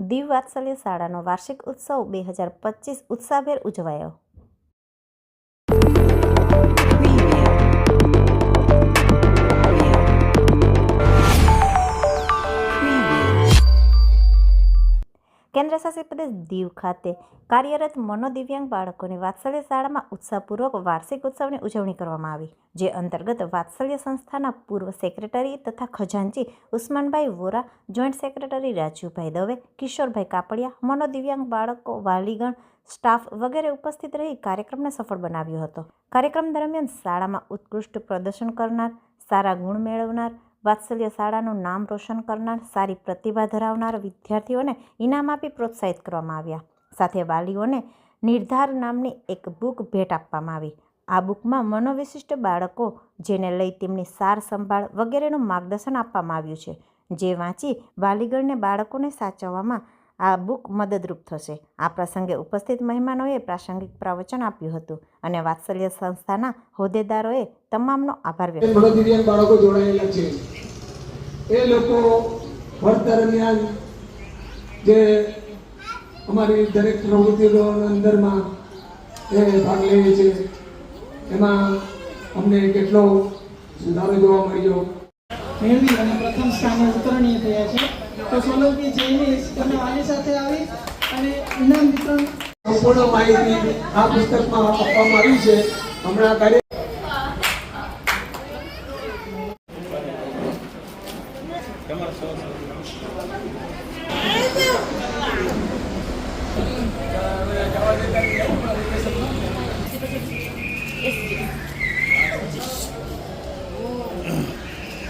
દીવ વાત્સલ્ય શાળાનો વાર્ષિક ઉત્સવ બે હજાર પચીસ ઉત્સાહભેર ઉજવાયો. કેન્દ્ર શાસિત પ્રદેશ દીવ ખાતે કાર્યરત મનોદિવ્યાંગ બાળકોની વાત્સલ્ય શાળામાં ઉત્સાહપૂર્વક વાર્ષિક ઉત્સવની ઉજવણી કરવામાં આવી, જે અંતર્ગત વાત્સલ્ય સંસ્થાના પૂર્વ સેક્રેટરી તથા ખજાનચી ઉસ્માનભાઈ વોરા, જોઈન્ટ સેક્રેટરી રાજુભાઈ દવે, કિશોરભાઈ કાપડિયા, મનોદિવ્યાંગ બાળકો, વાલીગણ, સ્ટાફ વગેરે ઉપસ્થિત રહી કાર્યક્રમને સફળ બનાવ્યો હતો. કાર્યક્રમ દરમિયાન શાળામાં ઉત્કૃષ્ટ પ્રદર્શન કરનાર, સારા ગુણ મેળવનાર વાત્સલ્ય શાળાનું નામ રોશન કરનાર, સારી પ્રતિભા ધરાવનાર વિદ્યાર્થીઓને ઇનામ આપી પ્રોત્સાહિત કરવામાં આવ્યા. સાથે વાલીઓને નિર્ધાર નામની એક બુક ભેટ આપવામાં આવી. આ બુકમાં મનોવિશિષ્ટ બાળકો, જેને લઈ તેમની સાર સંભાળ વગેરેનું માર્ગદર્શન આપવામાં આવ્યું છે. જે વાંચી વાલીગણને બાળકોને સાચવવામાં આ બુક મદદરૂપ થશે. આ પ્રસંગે ઉપસ્થિત મહેમાનોએ પ્રાસંગિક પ્રવચન આપ્યું હતું અને વાત્સલ્ય સંસ્થાના હોદ્દેદારોએ તમામનો આભાર વ્યક્ત મનોદિવ્યાંગ બાળકો જોડાયેલા છે. એ લોકો વર્ષ દરમિયાન જે અમારી દરેક પ્રવૃત્તિઓ અંદરમાં એ ભાગ લે છે. એમાં અમને કેટલો સુધારો જોવા મળ્યો. મેળવી અને પ્રથમ સ્થાને ઉત્તરણીય થયા છે. તો સોલંકી જૈનિશ તમે આની સાથે આવી અને ઇનામ વિતરણ સંપૂર્ણ માહિતી આ પુસ્તકમાં આપવામાં આવી છે. હમણાં કાર્ય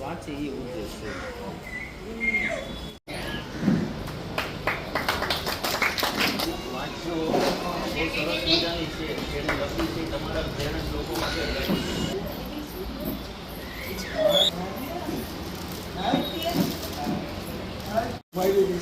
વાંચે એ ઉદ્દેશ છે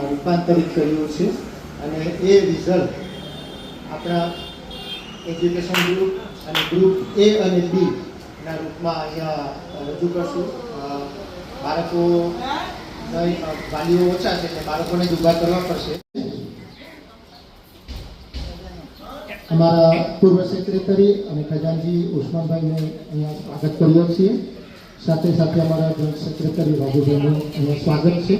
રૂપાંતરિત કર્યું છે અને એ રિઝલ્ટ આપણા એજ્યુકેશન ગ્રુપ અને ગ્રુપ એ અને બી ના રૂપમાં અહીંયા રજૂ કરશું. બાળકો વાલીઓ ઓછા છે, એટલે બાળકોને જ ઊભા કરવા પડશે. અમારા પૂર્વ સેક્રેટરી અને ખજાનજી ઉસ્માનભાઈને અહીંયા સ્વાગત કરીએ છીએ. સાથે સાથે અમારા જોઈન્ટ સેક્રેટરી બાબુભાઈનું અહીંયા સ્વાગત છે.